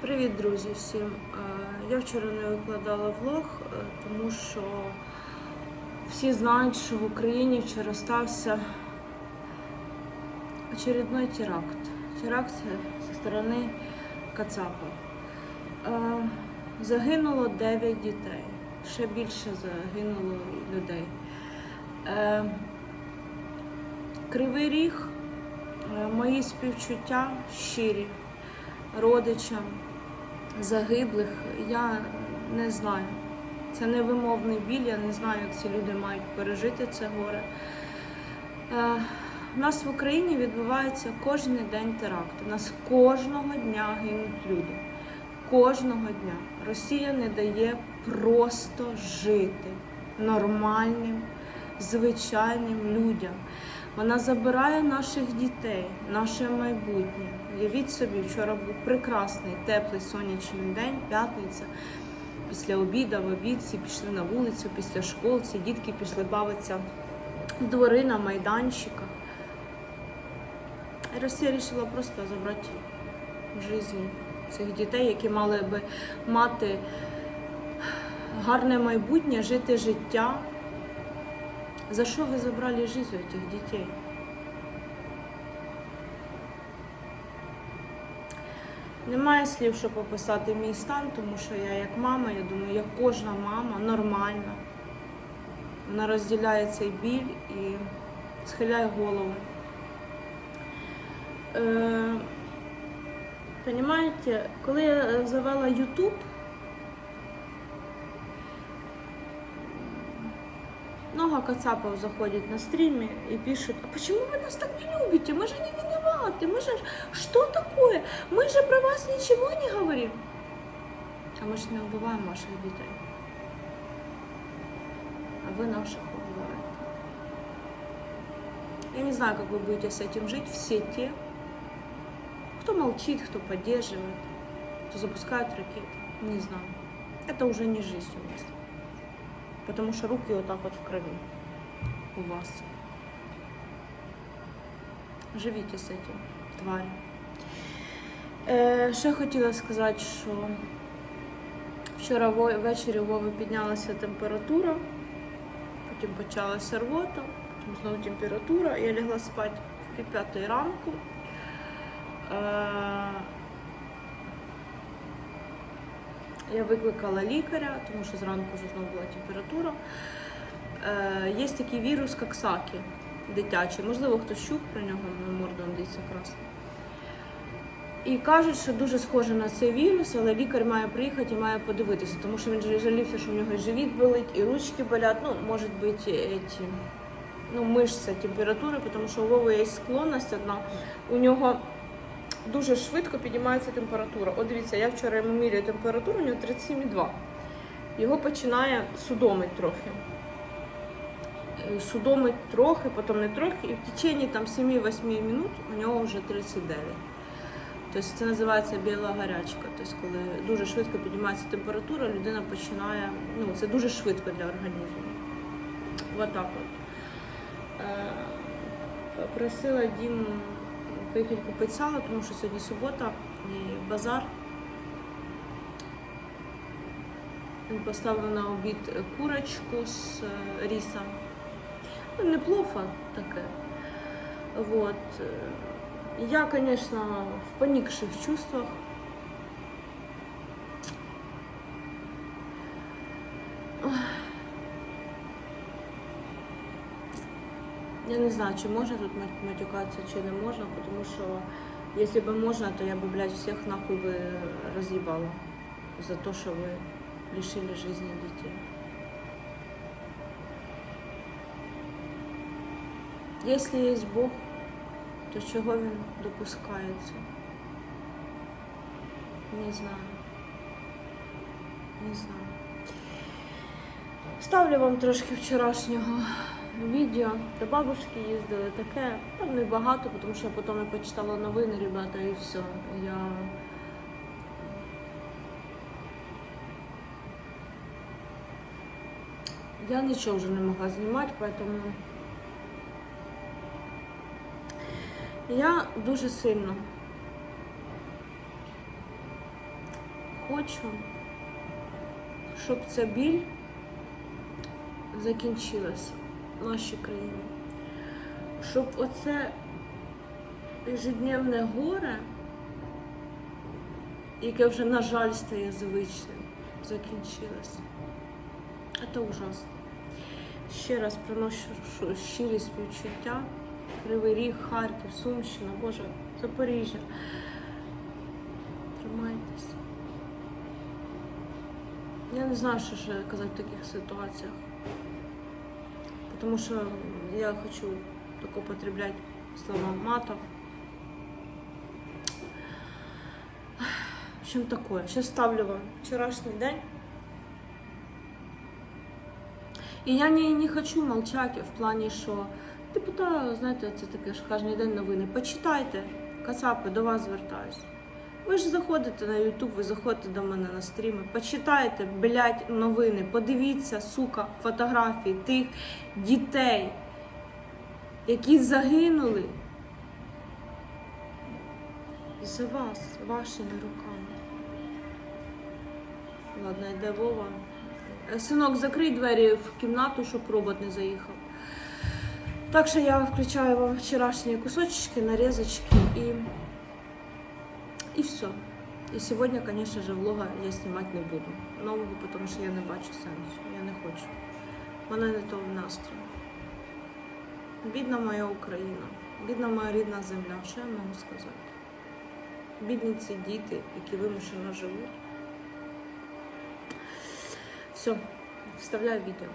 Привіт, друзі, всім. Е, Я вчора не викладала влог, е, тому що всі знають, що в Україні вчора стався очередной теракт. Теракт зі сторони Кацапа. Е, Загинуло 9 дітей, ще більше загинуло людей. Кривий ріг, мої співчуття щирі родичам загиблих. Я не знаю. Це невимовний біль, я не знаю, як ці люди мають пережити це горе. Е, у нас в Україні відбувається кожен день теракти. У нас кожного дня гинуть люди. Кожного дня. Росія не дає просто жити нормальним, звичайним людям. Вона забирає наших дітей, наше майбутнє. Уявіть собі, вчора був прекрасний, теплий сонячний день, п'ятниця. Після обіду, в обід всі пішли на вулицю, після школ, ці дітки пішли бавитися в двори на майданчиках. Росія вирішила просто забрати життя цих дітей, які мали би мати гарне майбутнє, жити життя. За що ви забрали життя у тих дітей? Немає слів, щоб описати мій стан, тому що я як мама, я думаю, як кожна мама, нормальна. Вона розділяє цей біль і схиляє голову. Е, Понимаете, коли я завела YouTube, много кацапов заходит на стриме и пишут, а почему вы нас так не любите? Мы же не виноваты, мы же... Что такое? Мы же про вас ничего не говорим. А мы же не убиваем ваших детей. А вы наших убиваете. Я не знаю, как вы будете с этим жить, все те, кто молчит, кто поддерживает, кто запускает ракеты. Не знаю. Это уже не жизнь у вас. Потому что руки вот так вот в крови у вас. Живіть з цим, тварі. Ще хотіла сказати, що вчора ввечері у Вови піднялася температура, потім почалася рвота, потім знову температура. Я лягла спати пів п'ятої ранку. Е, Я викликала лікаря, тому що зранку вже знову була температура. Е, є такий вірус, як Сакі, дитячий. Можливо, хтось чув про нього, на морду дивиться красно. І кажуть, що дуже схоже на цей вірус, але лікар має приїхати і має подивитися, тому що він же жалівся, що в нього і живіт болить, і ручки болять. Ну, може бути, эти, ну, мишця температури, тому що у Вови є склонність одна. У нього дуже швидко піднімається температура. От дивіться, я вчора йому міряю температуру, у нього 37,2. Його починає судомить трохи. Е, Судомить трохи, потім не трохи, і в течение там 7-8 минут у нього вже 39. Тобто це називається біла гарячка. Тобто, коли дуже швидко піднімається температура, людина починає. Ну, це дуже швидко для організму. Вот так от. Е, Просила Діму поїхати писала, тому що сьогодні субота і базар. поставлю на обід курочку з рісом. рисом. Ну, неплохо таке. Вот. Я, конечно, в поникших чувствах. Я не знаю, чи можна тут мат- матюкатися, чи не можна, тому що якщо б можна, то я би, блядь, всіх нахуй би роз'їбала за те, що ви лишили життя дітей. Якщо є Бог, то чого він допускається? Не знаю. Не знаю. Ставлю вам трошки вчорашнього відео. До бабушки їздили таке. Там не тому що я потім я почитала новини, ребята, і все. Я Я нічого вже не могла знімати, поэтому я дуже сильно хочу, щоб ця біль закінчилася в нашій країні. Щоб оце ежедневне горе, яке вже, на жаль, стає звичним, закінчилося. Це ужасно. Ще раз приношу щирі співчуття. Кривий Ріг, Харків, Сумщина, Боже, Запоріжжя. Тримайтесь. Я не знаю, що ще казати в таких ситуаціях. Тому що я хочу только употреблять слова матов. В общем, такое. Сейчас ставлю вам вчорашний день. І я не, не хочу молчати в плані, що типу, та, знаєте, це таке ж кожен день новини. Почитайте, кацапи, до вас звертаюсь. Ви ж заходите на YouTube, ви заходите до мене на стріми, почитайте, блядь, новини, подивіться, сука, фотографії тих дітей, які загинули за вас, вашими руками. Ладно, йде Вова. Е, Синок, закрий двері в кімнату, щоб робот не заїхав. Так що я включаю вам вчорашні кусочки, нарезочки и, и все. И сегодня, конечно же, влога я снимать не буду. Нового, потому що я не бачу сенсу. Я не хочу. Мене не того настрій. Бідна моя Україна, бідна моя рідна земля. Що я можу сказати? Бідні ці діти, які вимушено живуть. Все, вставляю відео.